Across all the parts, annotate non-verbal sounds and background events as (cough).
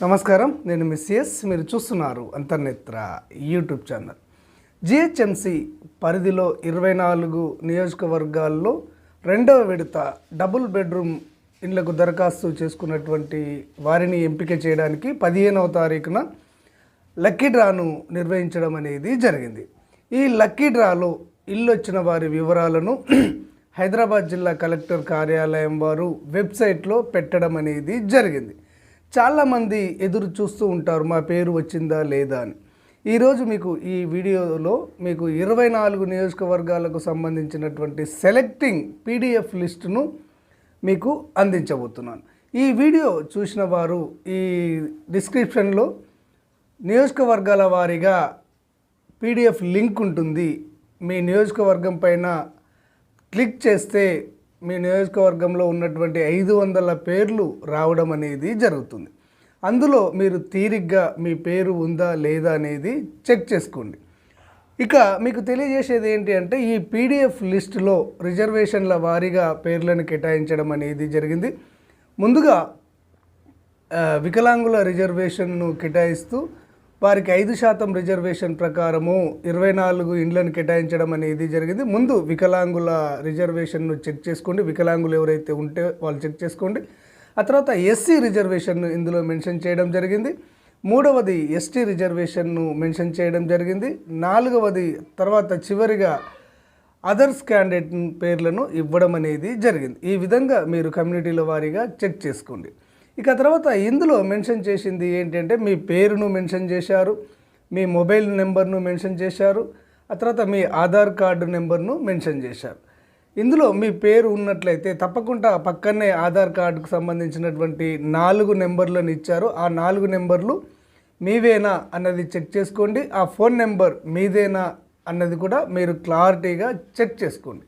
నమస్కారం. నేను మిస్ఎస్ మీరు చూస్తున్నారు అంతర్నేత్ర యూట్యూబ్ ఛానల్. జిహెచ్ఎంసి పరిధిలో ఇరవై నాలుగు నియోజకవర్గాల్లో రెండవ విడత డబుల్ బెడ్రూమ్ ఇళ్ళకు దరఖాస్తు చేసుకున్నటువంటి వారిని ఎంపిక చేయడానికి పదిహేనవ తారీఖున లక్కీ డ్రాను నిర్వహించడం అనేది జరిగింది. ఈ లక్కీ డ్రాలో ఇల్లు వచ్చిన వారి వివరాలను (clears throat) హైదరాబాద్ జిల్లా కలెక్టర్ కార్యాలయం వారు వెబ్సైట్లో పెట్టడం అనేది జరిగింది. చాలామంది ఎదురు చూస్తూ ఉంటారు మా పేరు వచ్చిందా లేదా అని. ఈరోజు మీకు ఈ వీడియోలో మీకు ఇరవై నాలుగు నియోజకవర్గాలకు సంబంధించినటువంటి సెలెక్టింగ్ పీడిఎఫ్ లిస్టును మీకు అందించబోతున్నాను. ఈ వీడియో చూసిన వారు ఈ డిస్క్రిప్షన్లో నియోజకవర్గాల వారీగా పీడిఎఫ్ లింక్ ఉంటుంది. మీ నియోజకవర్గం పైన క్లిక్ చేస్తే మీ నియోజకవర్గంలో ఉన్నటువంటి ఐదు వందల పేర్లు రావడం అనేది జరుగుతుంది. అందులో మీరు తీరిగ్గా మీ పేరు ఉందా లేదా అనేది చెక్ చేసుకోండి. ఇక మీకు తెలియజేసేది ఏంటి అంటే ఈ పీడిఎఫ్ లిస్టులో రిజర్వేషన్ల వారీగా పేర్లను కేటాయించడం అనేది జరిగింది. ముందుగా వికలాంగుల రిజర్వేషన్ను కేటాయిస్తూ వారికి ఐదు శాతం రిజర్వేషన్ ప్రకారము ఇరవై నాలుగు ఇండ్లను కేటాయించడం అనేది జరిగింది. ముందు వికలాంగుల రిజర్వేషన్ను చెక్ చేసుకోండి. వికలాంగులు ఎవరైతే ఉంటే వాళ్ళు చెక్ చేసుకోండి. ఆ తర్వాత ఎస్సీ రిజర్వేషన్ను ఇందులో మెన్షన్ చేయడం జరిగింది. మూడవది ఎస్టీ రిజర్వేషన్ను మెన్షన్ చేయడం జరిగింది. నాలుగవది తర్వాత చివరిగా అదర్స్ క్యాండిడేట్ పేర్లను ఇవ్వడం అనేది జరిగింది. ఈ విధంగా మీరు కమ్యూనిటీల వారీగా చెక్ చేసుకోండి. ఇక తర్వాత ఇందులో మెన్షన్ చేసింది ఏంటంటే మీ పేరును మెన్షన్ చేశారు మీ మొబైల్ నెంబర్ను మెన్షన్ చేశారు ఆ తర్వాత మీ ఆధార్ కార్డు నెంబర్ను మెన్షన్ చేశారు. ఇందులో మీ పేరు ఉన్నట్లయితే తప్పకుండా పక్కనే ఆధార్ కార్డుకు సంబంధించినటువంటి నాలుగు నెంబర్లను ఇచ్చారు. ఆ నాలుగు నెంబర్లు మీవేనా అన్నది చెక్ చేసుకోండి. ఆ ఫోన్ నెంబర్ మీదేనా అన్నది కూడా మీరు క్లారిటీగా చెక్ చేసుకోండి.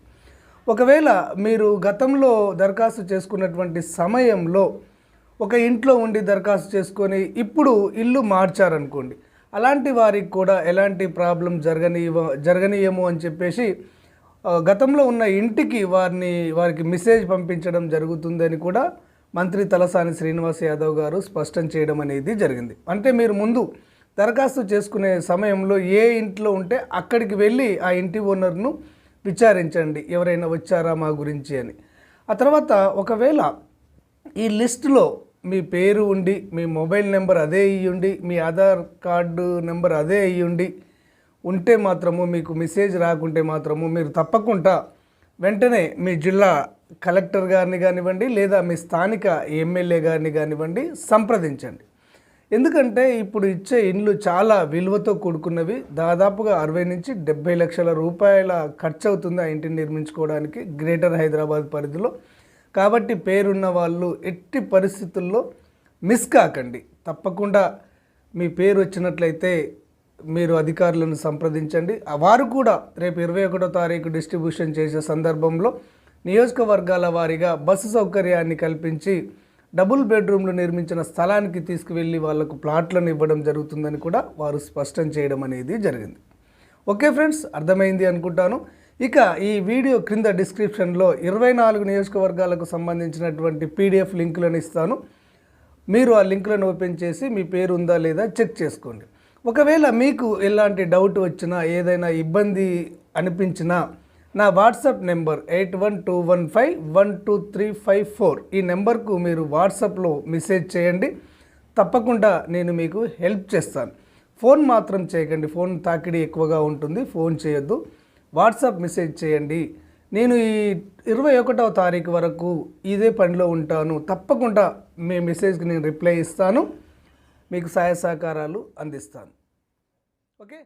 ఒకవేళ మీరు గతంలో దరఖాస్తు చేసుకున్నటువంటి సమయంలో ఒక ఇంట్లో ఉండి దరఖాస్తు చేసుకొని ఇప్పుడు ఇల్లు మార్చారనుకోండి అలాంటి వారికి కూడా ఎలాంటి ప్రాబ్లం జరగనీయ జరగనీయము అని చెప్పేసి గతంలో ఉన్న ఇంటికి వారిని వారికి మెసేజ్ పంపించడం జరుగుతుందని కూడా మంత్రి తలసాని శ్రీనివాస్ యాదవ్ గారు స్పష్టం చేయడం అనేది జరిగింది. అంటే మీరు ముందు దరఖాస్తు చేసుకునే సమయంలో ఏ ఇంట్లో ఉంటే అక్కడికి వెళ్ళి ఆ ఇంటి ఓనర్ను విచారించండి ఎవరైనా వచ్చారా మా గురించి అని. ఆ తర్వాత ఒకవేళ ఈ లిస్టులో మీ పేరు ఉండి మీ మొబైల్ నెంబర్ అదే ఇయ్యుండి మీ ఆధార్ కార్డు నెంబర్ అదే అయ్యుండి ఉంటే మాత్రము మీకు మెసేజ్ రాకుంటే మాత్రము మీరు తప్పకుండా వెంటనే మీ జిల్లా కలెక్టర్ గారిని కానివ్వండి లేదా మీ స్థానిక ఎమ్మెల్యే గారిని కానివ్వండి సంప్రదించండి. ఎందుకంటే ఇప్పుడు ఇచ్చే ఇండ్లు చాలా విలువతో కూడుకున్నవి. దాదాపుగా అరవై నుంచి డెబ్బై లక్షల రూపాయల ఖర్చు అవుతుంది ఆ ఇంటిని నిర్మించుకోవడానికి గ్రేటర్ హైదరాబాద్ పరిధిలో. కాబట్టి పేరున్న వాళ్ళు ఎట్టి పరిస్థితుల్లో మిస్ కాకండి. తప్పకుండా మీ పేరు వచ్చినట్లయితే మీరు అధికారులను సంప్రదించండి. వారు కూడా రేపు ఇరవై ఒకటో తారీఖు డిస్ట్రిబ్యూషన్ చేసే సందర్భంలో నియోజకవర్గాల వారీగా బస్సు సౌకర్యాన్ని కల్పించి డబుల్ బెడ్రూమ్లు నిర్మించిన స్థలానికి తీసుకువెళ్ళి వాళ్ళకు ప్లాట్లను ఇవ్వడం జరుగుతుందని కూడా వారు స్పష్టం చేయడం అనేది జరిగింది. ఓకే ఫ్రెండ్స్ అర్థమైంది అనుకుంటాను. ఇక ఈ వీడియో క్రింద డిస్క్రిప్షన్లో ఇరవై నాలుగు నియోజకవర్గాలకు సంబంధించినటువంటి పీడిఎఫ్ లింకులను ఇస్తాను. మీరు ఆ లింకులను ఓపెన్ చేసి మీ పేరు ఉందా లేదా చెక్ చేసుకోండి. ఒకవేళ మీకు ఎలాంటి డౌట్ వచ్చినా ఏదైనా ఇబ్బంది అనిపించినా నా WhatsApp number eight one two one five one two three five four ఈ నెంబర్కు మీరు వాట్సాప్లో మెసేజ్ చేయండి. తప్పకుండా నేను మీకు హెల్ప్ చేస్తాను. ఫోన్ మాత్రం చేయకండి. ఫోన్ తాకిడి ఎక్కువగా ఉంటుంది. ఫోన్ చేయొద్దు. వాట్సాప్ మెసేజ్ చేయండి. నేను ఈ ఇరవై ఒకటవ తారీఖు వరకు ఇదే పనిలో ఉంటాను. తప్పకుండా మీ మెసేజ్కి నేను రిప్లై ఇస్తాను. మీకు సహాయ సహకారాలు అందిస్తాను. ఓకే?